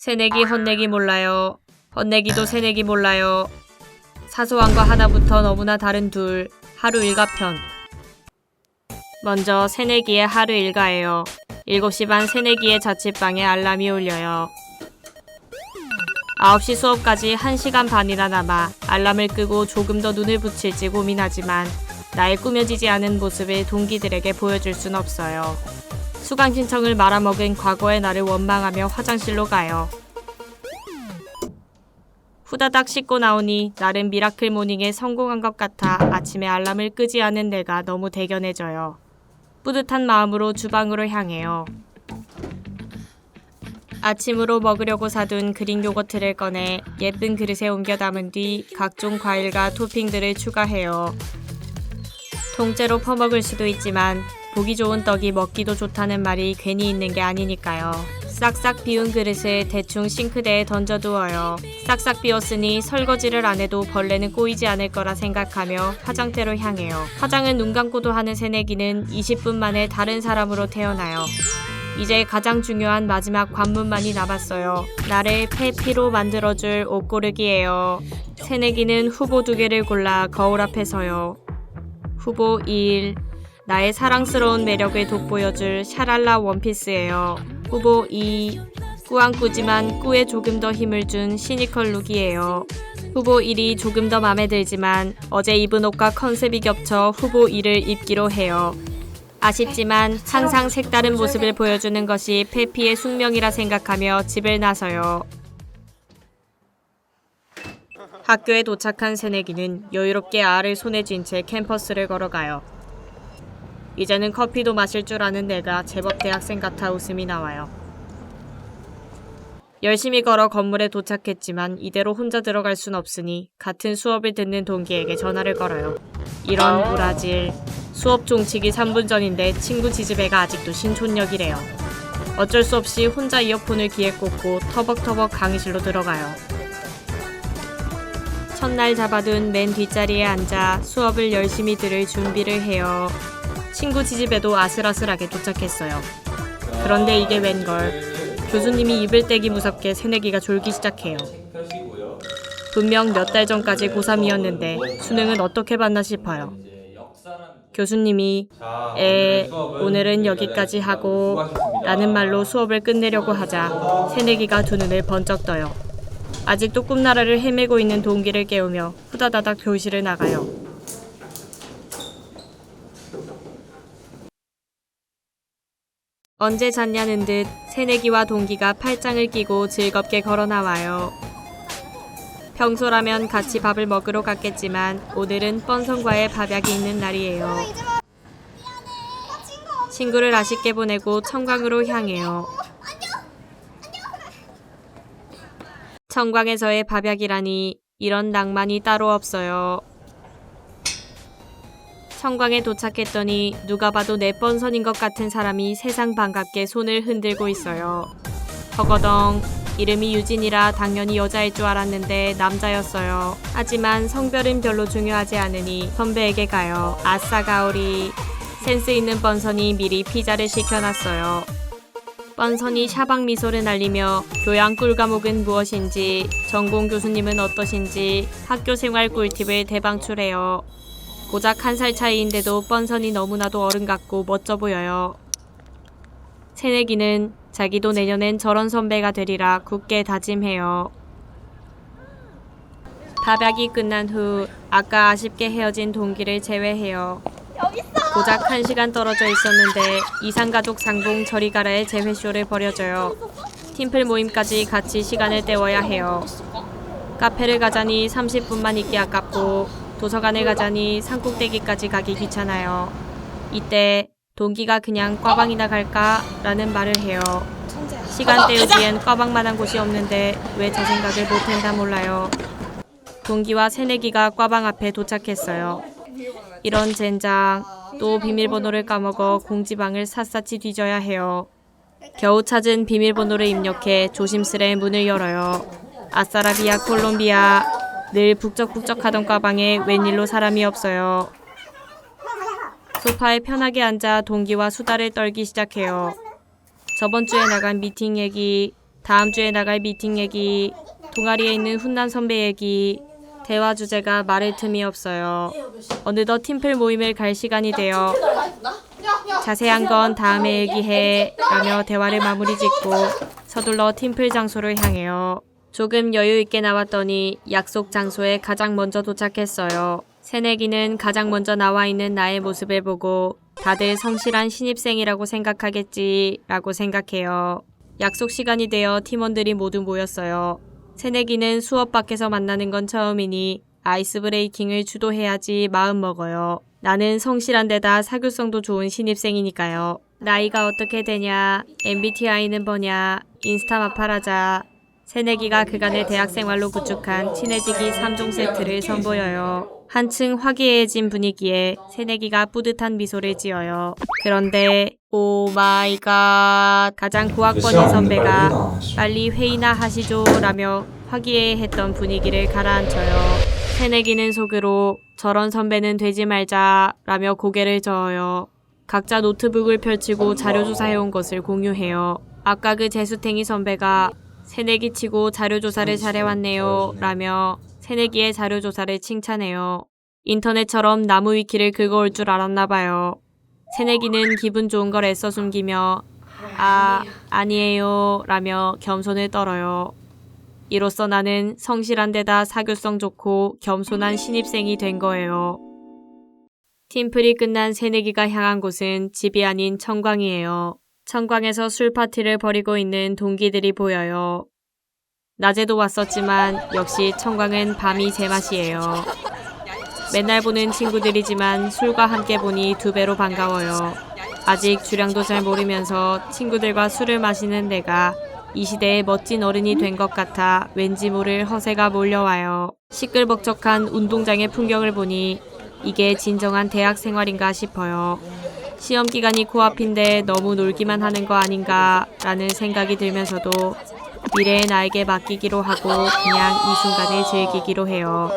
새내기 헛내기 몰라요. 헛내기도 새내기 몰라요. 사소한 거 하나부터 너무나 다른 둘. 하루 일과편. 먼저 새내기의 하루 일과예요. 7시 반 새내기의 자취방에 알람이 울려요. 9시 수업까지 1시간 반이나 남아 알람을 끄고 조금 더 눈을 붙일지 고민하지만 나의 꾸며지지 않은 모습을 동기들에게 보여줄 순 없어요. 수강 신청을 말아먹은 과거의 나를 원망하며 화장실로 가요. 후다닥 씻고 나오니 나름 미라클 모닝에 성공한 것 같아 아침에 알람을 끄지 않은 내가 너무 대견해져요. 뿌듯한 마음으로 주방으로 향해요. 아침으로 먹으려고 사둔 그릭 요거트를 꺼내 예쁜 그릇에 옮겨 담은 뒤 각종 과일과 토핑들을 추가해요. 통째로 퍼먹을 수도 있지만 보기 좋은 떡이 먹기도 좋다는 말이 괜히 있는 게 아니니까요. 싹싹 비운 그릇을 대충 싱크대에 던져두어요. 싹싹 비웠으니 설거지를 안 해도 벌레는 꼬이지 않을 거라 생각하며 화장대로 향해요. 화장은 눈 감고도 하는 새내기는 20분 만에 다른 사람으로 태어나요. 이제 가장 중요한 마지막 관문만이 남았어요. 나를 페피로 만들어줄 옷 고르기예요. 새내기는 후보 두 개를 골라 거울 앞에 서요. 후보 1. 나의 사랑스러운 매력을 돋보여줄 샤랄라 원피스예요. 후보 2. 꾸안꾸지만 꾸에 조금 더 힘을 준 시니컬 룩이에요. 후보 1이 조금 더 마음에 들지만 어제 입은 옷과 컨셉이 겹쳐 후보 2를 입기로 해요. 아쉽지만 항상 색다른 모습을 보여주는 것이 페피의 숙명이라 생각하며 집을 나서요. 학교에 도착한 새내기는 여유롭게 알을 손에 쥔 채 캠퍼스를 걸어가요. 이제는 커피도 마실 줄 아는 내가 제법 대학생 같아 웃음이 나와요. 열심히 걸어 건물에 도착했지만 이대로 혼자 들어갈 순 없으니 같은 수업을 듣는 동기에게 전화를 걸어요. 이런 브라질 수업 종치기 3분 전인데 친구 지지배가 아직도 신촌역이래요. 어쩔 수 없이 혼자 이어폰을 귀에 꽂고 터벅터벅 강의실로 들어가요. 첫날 잡아둔 맨 뒷자리에 앉아 수업을 열심히 들을 준비를 해요. 친구 지지배도 아슬아슬하게 도착했어요. 그런데 이게 웬걸. 교수님이 입을 떼기 무섭게 새내기가 졸기 시작해요. 분명 몇 달 전까지 고3이었는데 수능은 어떻게 봤나 싶어요. 교수님이 에 오늘은 여기까지 하고 라는 말로 수업을 끝내려고 하자 새내기가 두 눈을 번쩍 떠요. 아직도 꿈나라를 헤매고 있는 동기를 깨우며 후다다닥 교실을 나가요. 언제 잤냐는 듯 새내기와 동기가 팔짱을 끼고 즐겁게 걸어 나와요. 평소라면 같이 밥을 먹으러 갔겠지만 오늘은 뻔성과의 밥약이 있는 날이에요. 친구를 아쉽게 보내고 청광으로 향해요. 청광에서의 밥약이라니 이런 낭만이 따로 없어요. 청광에 도착했더니 누가 봐도 내 뻔선인 것 같은 사람이 세상 반갑게 손을 흔들고 있어요. 허거덩 이름이 유진이라 당연히 여자일 줄 알았는데 남자였어요. 하지만 성별은 별로 중요하지 않으니 선배에게 가요. 아싸 가오리. 센스 있는 뻔선이 미리 피자를 시켜놨어요. 뻔선이 샤방 미소를 날리며 교양 꿀 과목은 무엇인지, 전공 교수님은 어떠신지 학교 생활 꿀팁을 대방출해요. 고작 한 살 차이인데도 뻔선이 너무나도 어른 같고 멋져 보여요. 새내기는 자기도 내년엔 저런 선배가 되리라 굳게 다짐해요. 밥약이 끝난 후 아까 아쉽게 헤어진 동기를 제외해요. 고작 한 시간 떨어져 있었는데 이상가족 상봉 저리 가라의 재회쇼를 벌여줘요. 팀플 모임까지 같이 시간을 때워야 해요. 카페를 가자니 30분만 있기 아깝고 도서관을 가자니 산꼭대기까지 가기 귀찮아요. 이때 동기가 그냥 꽈방이나 갈까? 라는 말을 해요. 시간 때우기엔 꽈방만한 곳이 없는데 왜제 생각을 못했나 몰라요. 동기와 새내기가 꽈방 앞에 도착했어요. 이런 젠장 또 비밀번호를 까먹어 공지방을 샅샅이 뒤져야 해요. 겨우 찾은 비밀번호를 입력해 조심스레 문을 열어요. 아싸라비아 콜롬비아 늘 북적북적하던 과방에 웬일로 사람이 없어요. 소파에 편하게 앉아 동기와 수다를 떨기 시작해요. 저번 주에 나간 미팅 얘기, 다음 주에 나갈 미팅 얘기, 동아리에 있는 훈남 선배 얘기, 대화 주제가 말할 틈이 없어요. 어느덧 팀플 모임을 갈 시간이 되어 자세한 건 다음에 얘기해 라며 대화를 마무리 짓고 서둘러 팀플 장소를 향해요. 조금 여유 있게 나왔더니 약속 장소에 가장 먼저 도착했어요. 새내기는 가장 먼저 나와 있는 나의 모습을 보고 다들 성실한 신입생이라고 생각하겠지 라고 생각해요. 약속 시간이 되어 팀원들이 모두 모였어요. 새내기는 수업 밖에서 만나는 건 처음이니 아이스 브레이킹을 주도해야지 마음 먹어요. 나는 성실한 데다 사교성도 좋은 신입생이니까요. 나이가 어떻게 되냐, MBTI는 뭐냐, 인스타 마팔하자. 새내기가 그간의 대학 생활로 구축한 친해지기 3종 세트를 선보여요. 한층 화기애애진 분위기에 새내기가 뿌듯한 미소를 지어요. 그런데 오 마이 갓 가장 고학번인 선배가 빨리 회의나 하시죠 라며 화기애애했던 분위기를 가라앉혀요. 새내기는 속으로 저런 선배는 되지 말자 라며 고개를 저어요. 각자 노트북을 펼치고 자료 조사해온 것을 공유해요. 아까 그 재수탱이 선배가 새내기 치고 자료조사를 잘해왔네요 라며 새내기의 자료조사를 칭찬해요. 인터넷처럼 나무 위키를 긁어올 줄 알았나 봐요. 새내기는 기분 좋은 걸 애써 숨기며 아, 아니에요 라며 겸손을 떨어요. 이로써 나는 성실한 데다 사교성 좋고 겸손한 신입생이 된 거예요. 팀플이 끝난 새내기가 향한 곳은 집이 아닌 청광이에요. 청광에서 술 파티를 벌이고 있는 동기들이 보여요. 낮에도 왔었지만 역시 청광은 밤이 제맛이에요. 맨날 보는 친구들이지만 술과 함께 보니 두 배로 반가워요. 아직 주량도 잘 모르면서 친구들과 술을 마시는 내가 이 시대의 멋진 어른이 된 것 같아 왠지 모를 허세가 몰려와요. 시끌벅적한 운동장의 풍경을 보니 이게 진정한 대학 생활인가 싶어요. 시험 기간이 코앞인데 너무 놀기만 하는 거 아닌가 라는 생각이 들면서도 미래의 나에게 맡기기로 하고 그냥 이 순간을 즐기기로 해요.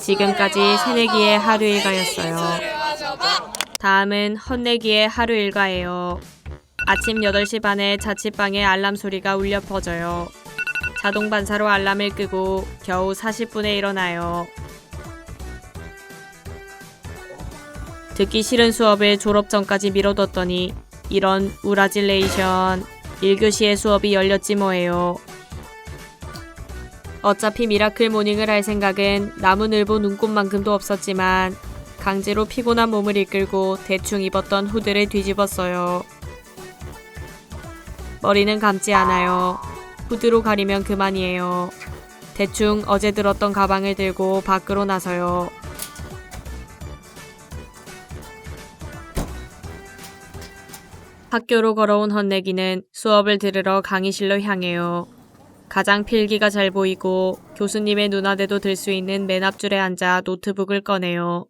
지금까지 새내기의 하루 일과였어요. 다음은 헛내기의 하루 일과예요. 아침 8시 반에 자취방에 알람 소리가 울려 퍼져요. 자동 반사로 알람을 끄고 겨우 40분에 일어나요. 듣기 싫은 수업을 졸업 전까지 미뤄뒀더니 이런 우라질레이션 1교시의 수업이 열렸지 뭐예요. 어차피 미라클 모닝을 할 생각은 나무늘보 눈꽃만큼도 없었지만 강제로 피곤한 몸을 이끌고 대충 입었던 후드를 뒤집었어요. 머리는 감지 않아요. 후드로 가리면 그만이에요. 대충 어제 들었던 가방을 들고 밖으로 나서요. 학교로 걸어온 헌내기는 수업을 들으러 강의실로 향해요. 가장 필기가 잘 보이고 교수님의 눈앞에도 들 수 있는 맨 앞줄에 앉아 노트북을 꺼내요.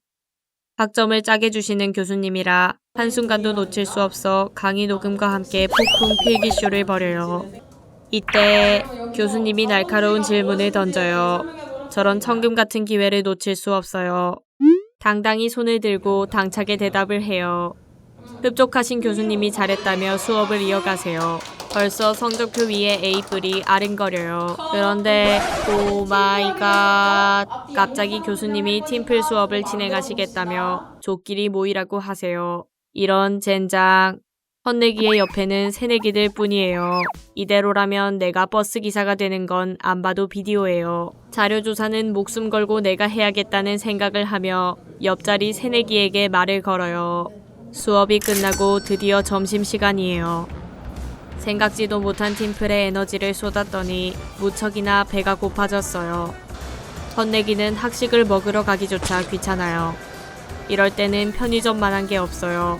학점을 짜게 주시는 교수님이라 한순간도 놓칠 수 없어 강의 녹음과 함께 폭풍 필기쇼를 벌여요. 이때 교수님이 날카로운 질문을 던져요. 저런 천금 같은 기회를 놓칠 수 없어요. 당당히 손을 들고 당차게 대답을 해요. 흡족하신 교수님이 잘했다며 수업을 이어가세요. 벌써 성적표 위에 A뿔이 아른거려요. 그런데 오 마이 갓 갑자기 교수님이 팀플 수업을 진행하시겠다며 조끼리 모이라고 하세요. 이런 젠장 헌내기의 옆에는 새내기들 뿐이에요. 이대로라면 내가 버스 기사가 되는 건 안 봐도 비디오예요. 자료 조사는 목숨 걸고 내가 해야겠다는 생각을 하며 옆자리 새내기에게 말을 걸어요. 수업이 끝나고 드디어 점심시간이에요. 생각지도 못한 팀플에 에너지를 쏟았더니 무척이나 배가 고파졌어요. 헌내기는 학식을 먹으러 가기조차 귀찮아요. 이럴 때는 편의점만한 게 없어요.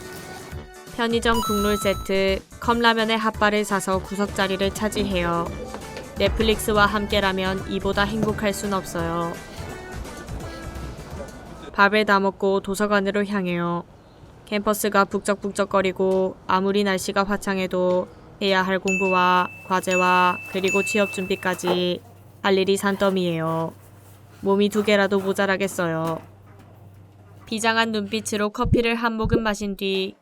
편의점 국룰 세트, 컵라면에 핫바를 사서 구석자리를 차지해요. 넷플릭스와 함께라면 이보다 행복할 순 없어요. 밥을 다 먹고 도서관으로 향해요. 캠퍼스가 북적북적거리고 아무리 날씨가 화창해도 해야 할 공부와 과제와 그리고 취업 준비까지 할 일이 산더미예요. 몸이 두 개라도 모자라겠어요. 비장한 눈빛으로 커피를 한 모금 마신 뒤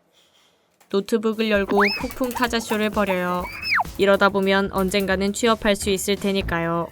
노트북을 열고 폭풍 타자쇼를 벌여요. 이러다 보면 언젠가는 취업할 수 있을 테니까요.